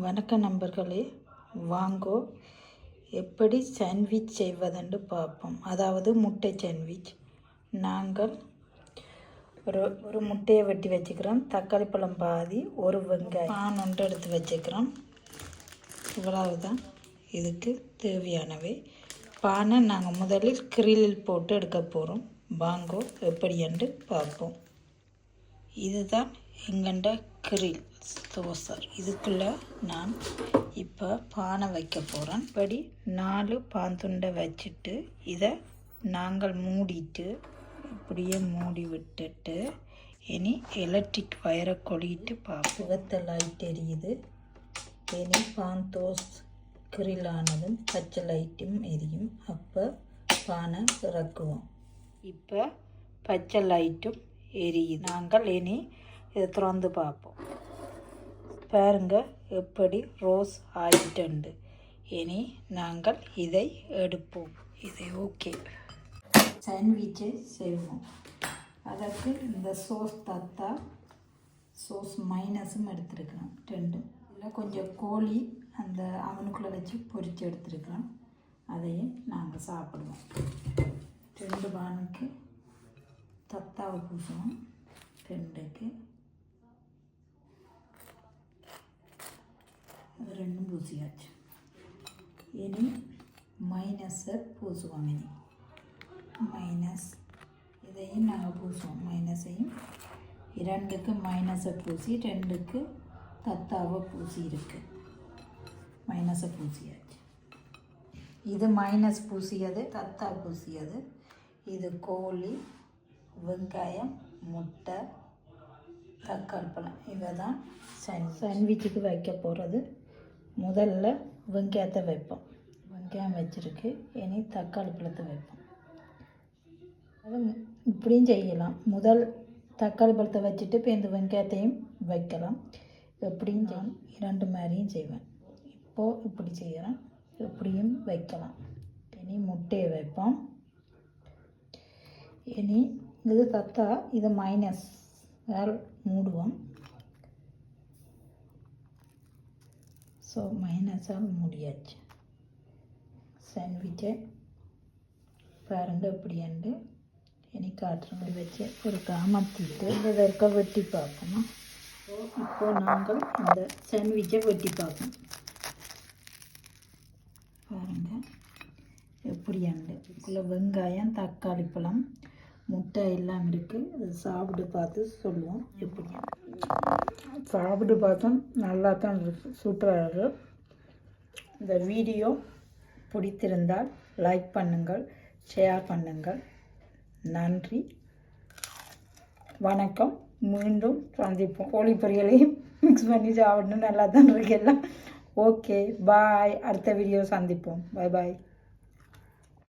வணக்கம் நண்பர்களே வாங்கோ. எப்படி சாண்ட்விச் செய்வதென்று பார்ப்போம். அதாவது முட்டை சாண்ட்விச் நாங்கள் ஒரு ஒரு முட்டையை வெட்டி வச்சுக்கிறோம். தக்காளி பழம் பாதி ஒரு வெங்காயம். பான் ஒன்று எடுத்து வச்சுக்கிறோம். இவ்வளவு தான் இதுக்கு தேவையானவை. பானை நாங்கள் முதலில் கிரில்லில் போட்டு எடுக்க போகிறோம் வாங்கோ எப்படி என்று பார்ப்போம். இதுதான் எங்கண்ட கிரில் தோசர் இதுக்குள்ளே நான் இப்போ பானை வைக்க போகிறேன் இப்படி நாலு பாந்துண்டை வச்சுட்டு இதை நாங்கள் மூடிட்டு இப்படியே மூடி விட்டுட்டு இனி எலக்ட்ரிக் வயரை கொளிட்டு பார்ப்பகத்தை லைட் எரியுது. இனி பாந்தோஸ் கிரிலானதும் பச்சை லைட்டும் எரியும். அப்போ பானை இறக்குவோம். இப்போ பச்சை லைட்டும் எரியுது. நாங்கள் இனி இதை திறந்து பார்ப்போம். பாருங்க எப்படி ரோஸ் ஆயிட்டுண்டு. இனி நாங்கள் இதை எடுப்போம். இதை ஓகே. சாண்ட்விச்சை செய்வோம். அதற்கு இந்த சோஸ் தத்தா சோஸ் மைனஸும் எடுத்துருக்கலாம். ரெண்டும். இல்லை கொஞ்சம் கோழி அந்த அவனுக்குள்ளே வச்சு பொரித்து எடுத்துருக்கிறோம் அதையும் நாங்கள் சாப்பிடுவோம். ரெண்டு பானுக்கு தத்தாவை பூசுவோம் ரெண்டுக்கு அது ரெண்டும் பூசியாச்சு இனி மைனஸை பூசுவோம் இனி மைனஸ் இதையும் நாங்கள் பூசுவோம் மைனஸையும் இரண்டுக்கு மைனஸை பூசி ரெண்டுக்கு தத்தாவை பூசி இருக்கு மைனஸை பூசியாச்சு இது மைனஸ் பூசியது தத்தா பூசியது இது கோழி வெங்காயம் முட்டை தக்காளி பழம் இவை தான் சாண்ட் சாண்ட்விச்சுக்கு வைக்க போகிறது முதல்ல வெங்காயத்தை வைப்போம். வெங்காயம் வச்சுருக்கு. இனி தக்காளி பழத்தை வைப்போம். அது இப்படியும் செய்யலாம். முதல் தக்காளி பழத்தை வச்சுட்டு இப்போ இந்த வெங்காயத்தையும் வைக்கலாம். எப்படியும் செய்யும் இரண்டு மாதிரியும் செய்வேன். இப்போது இப்படி செய்கிறேன் இப்படியும் வைக்கலாம். இனி முட்டையை வைப்போம். இனி இது தத்தா இது மைனஸ் வேல் மூடுவோம். ஸோ மைனஸால் மூடியாச்சு. சாண்ட்விட்சை பாருங்க இப்படியாண்டு இனி மாதிரி வச்சு ஒரு காமத்திட்டு இந்த வெறுக்க வெட்டி பார்க்கணும் இப்போ நாங்கள் இந்த சாண்ட்விட்சை வெட்டி பார்ப்போம். பாருங்க எப்படியாண்டு இதுக்குள்ளே வெங்காயம் தக்காளி பழம் முட்டை எல்லாம் இருக்குது அது சாப்பிட்டு பார்த்து சொல்லுவோம் எப்படி சாப்பிட்டு பார்த்தோம் நல்லா தான் இருக்கு. சூப்பராக இருக்கு. இந்த வீடியோ பிடித்திருந்தால் லைக் பண்ணுங்கள் ஷேர் பண்ணுங்கள். நன்றி. வணக்கம். மீண்டும் சந்திப்போம். கோழி பொரியலையும் மிக்ஸ் பண்ணி சாப்பிடணும். நல்லா தான் இருக்கு எல்லாம். ஓகே பாய் அடுத்த வீடியோ சந்திப்போம். பாய் பாய்